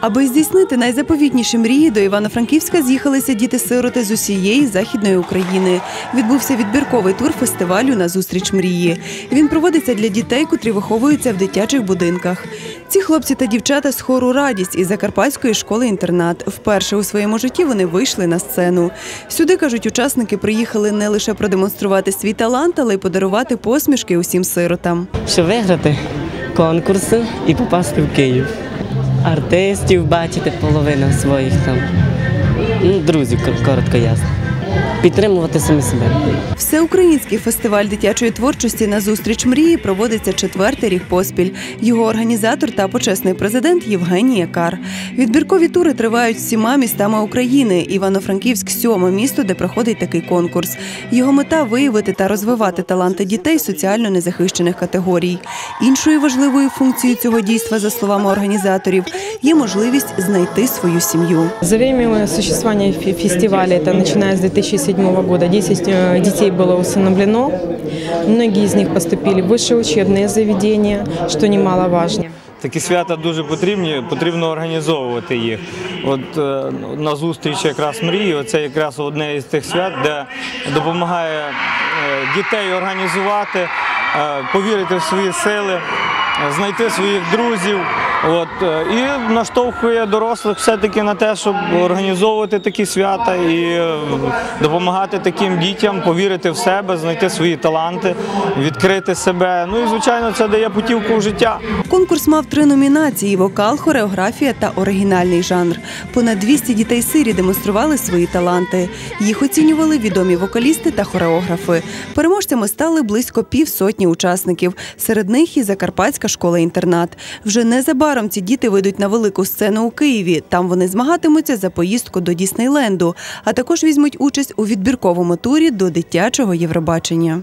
Аби здійснити найзаповітніші мрії, до Івано-Франківська з'їхалися діти-сироти з усієї західної України. Відбувся відбірковий тур фестивалю на зустріч мрії. Він проводиться для дітей, котрі виховуються в дитячих будинках. Ці хлопці та дівчата з хору Радість із Закарпатської школи-інтернат. Вперше у своєму житті вони вийшли на сцену. Сюди кажуть, учасники приїхали не лише продемонструвати свій талант, але й подарувати посмішки усім сиротам. щоб виграти конкурси і попасти в Київ. Артистів бачити половина своїх там. Ну, друзів, коротко ясно. Підтримувати самі себе. Всеукраїнський фестиваль дитячої творчості на зустріч мрії проводиться четвертий рік поспіль. Його організатор та почесний президент Євгеній Якар. Відбіркові тури тривають всіма містами України. Івано-Франківськ сьоме місто, де проходить такий конкурс. Його мета виявити та розвивати таланти дітей соціально незахищених категорій. Іншою важливою функцією цього дійства, за словами організаторів, є можливість знайти свою сім'ю. За время существования фе- фестиваля, это начиная с 2007 года, 10 э, детей было усыновлено. Многие из них поступили в высшие учебные заведения, что немаловажно. Такі свята дуже потрібні, потрібно організовувати їх. От е, на зустріч якраз мрії, це якраз одне із тих свят, де допомагає е, дітей організувати, е, повірити в свої сили, е, знайти своїх друзів. От, е, і наштовхує дорослих все-таки на те, щоб організовувати такі свята і е, допомагати таким дітям повірити в себе, знайти свої таланти, відкрити себе. Ну і звичайно, це дає путівку в життя. Конкурс мав три номінації: вокал, хореографія та оригінальний жанр. Понад 200 дітей сирі демонстрували свої таланти. Їх оцінювали відомі вокалісти та хореографи. Переможцями стали близько півсотні учасників. Серед них і Закарпатська школа-інтернат. Вже незабаром ці діти вийдуть на велику сцену у Києві. Там вони змагатимуться за поїздку до Діснейленду, а також візьмуть участь у відбірковому турі до дитячого Євробачення.